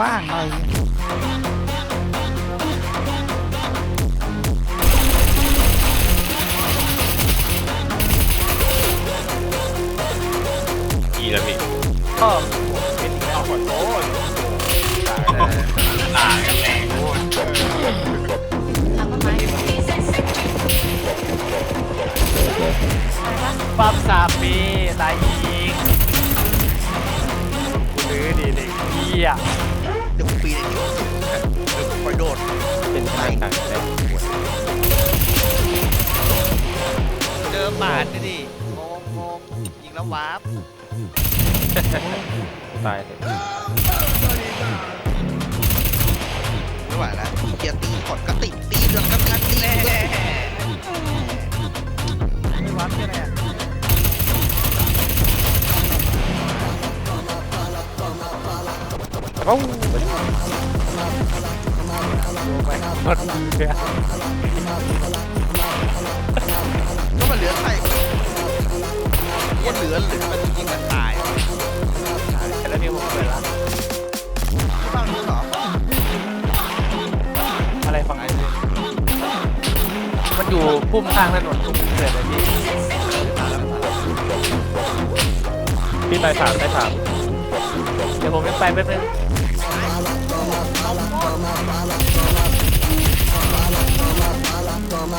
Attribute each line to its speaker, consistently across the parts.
Speaker 1: ว่างหน่อย
Speaker 2: อีแล้วพี่
Speaker 3: ก็เป็นอีกแล้วขอโทษ
Speaker 2: ตากันแรงโอ้ย
Speaker 3: ปั๊มสามปีตายอีกกูลื้อดีเด็กเหี้ย
Speaker 1: เป็นทา
Speaker 2: งต่างแต่
Speaker 1: เจอหมาดนี่ดิงงงงยิงแล้ววาร์ป
Speaker 2: ตายเลย
Speaker 1: ไม่ไหวแล้วเกียร์ตีกดกระติตีเดือดกระติตีแน่ไม่วาร์ปใช่ไหมอะ
Speaker 3: เอ้า หมดเรือ
Speaker 1: ก็มันเหลือใครคนเหลือเหลือมันยิงกันตาย
Speaker 3: แล้วนี่ผมเปิดละ
Speaker 1: ที่บ้านมึงเหรอ
Speaker 3: อะไรฝั่งไหนเนี่ยมันอยู่พุ่มข้างถนนตรงเกิดอะไรพี่พี่ไปถามไปถามเดี๋ยวผมยังไปแป๊บนึง ห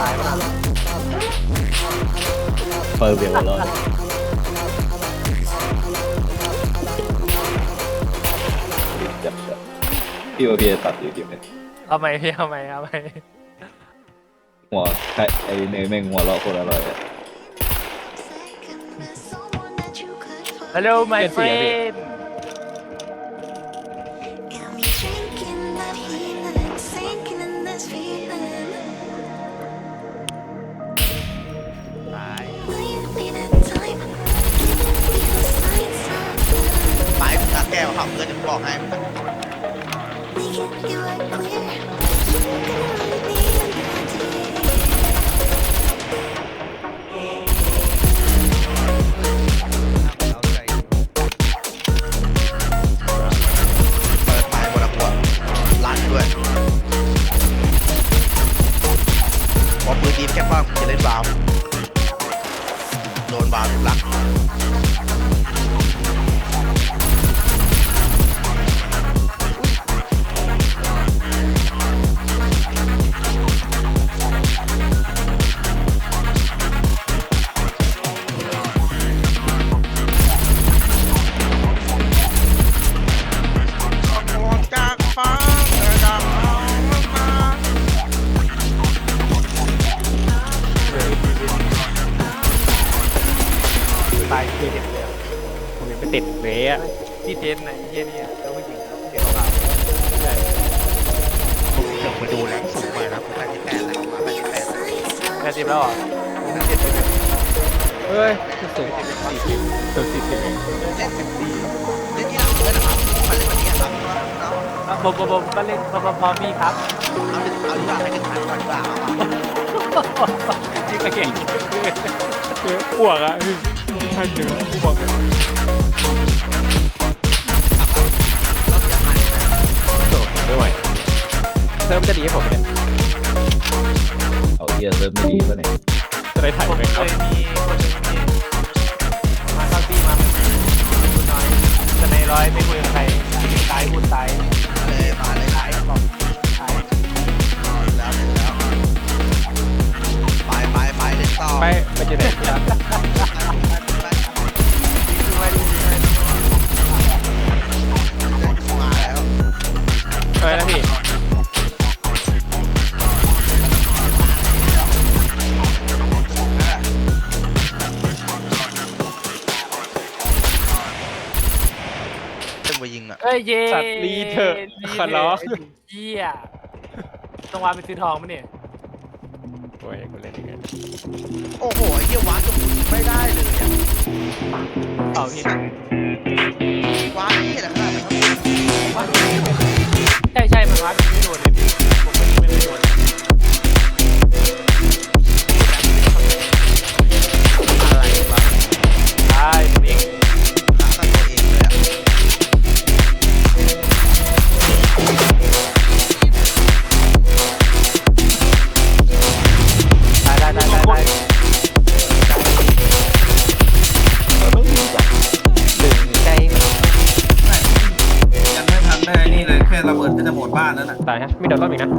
Speaker 3: ายไปแล้ว
Speaker 2: เปิดเบียร์รอดจับจับพี่โอพีตัดอยู่กี่เม็ด
Speaker 3: เอาไหมพี่เอาไหมเอาไหม
Speaker 2: หัวใครไอเนยแม่งหัวเราะโคตรอร่อยอะ
Speaker 3: ฮัลโหล my
Speaker 2: เปลี่ยนสีอะพี่
Speaker 3: friend
Speaker 1: ก้วขับเพื่อนจะบอกให้เปิดไม้บนหัวลั่นด้วยพอปืนดีแค่ป้าจะเล่นบา
Speaker 3: ติดเวอะที่เทนไหนเฮียเนี่ยแล้วผู้หญิงเดี๋ยวเราใช่
Speaker 1: เดี๋ยวมาดูแรงสูงไปนะผมได้ที่แปดแล้วมาได้ที่แปดแล้ว
Speaker 3: แค่สิบแล้วเหรอผมเพิ่งเจ็ดไปเลย
Speaker 2: เฮ้ยสูงสี่สิบสูงสี่สิบ
Speaker 1: เล่นสิบปีเล่นที่หลังด้วยนะครับมาเล่นวันนี้ครับเนาะ
Speaker 3: อะผมผมผมก็เล่นพอพอมีครับ
Speaker 1: เอาเป็นเอาดีกว่าให้กันทันก่อนดีกว่าเอาอะ
Speaker 3: นี่ก็เก่งเอออ้วกอะใช่เจออ้วก
Speaker 2: จะดีให้ผมเนี่ยเอาเฮียเริ่มไม่ดีป่ะเนี่ยจะได้ถ่าย
Speaker 3: ผม
Speaker 2: ไหม
Speaker 3: เค
Speaker 2: ครับ
Speaker 3: ยมีคนหนึ่งที่มาเข้าที่มาพูดน้อยแต่ในร้อยไม่คุยกับใครตายพูดตาย
Speaker 1: มาเลยมาเลยหลายรอบ
Speaker 3: ตาย
Speaker 1: แล้วเสร็จแล้วไปไปไปเล่นต่อ
Speaker 2: ไปไปจะไหน
Speaker 1: ไปไป
Speaker 3: ดูไว้ดูไว้
Speaker 1: มาแล้ว
Speaker 2: ไปนะพี่
Speaker 1: ยิงอะ
Speaker 3: เอ้ยเย่
Speaker 2: สัตว์รีเถอะ
Speaker 3: รี
Speaker 2: ขอร้อง
Speaker 3: เยี่ยต้องวางไปซื้อทองมั้ยเนี่ย
Speaker 2: โอ้ยกูเล่นยังไง
Speaker 1: โอ้โหไอ้เหี้ยวาร์ปจนกูยิงไม่ได้เลยอะ
Speaker 3: เอาพี่
Speaker 4: บ้านแล้วน่ะ
Speaker 2: ตายฮะมีโดนรอบอีกนะ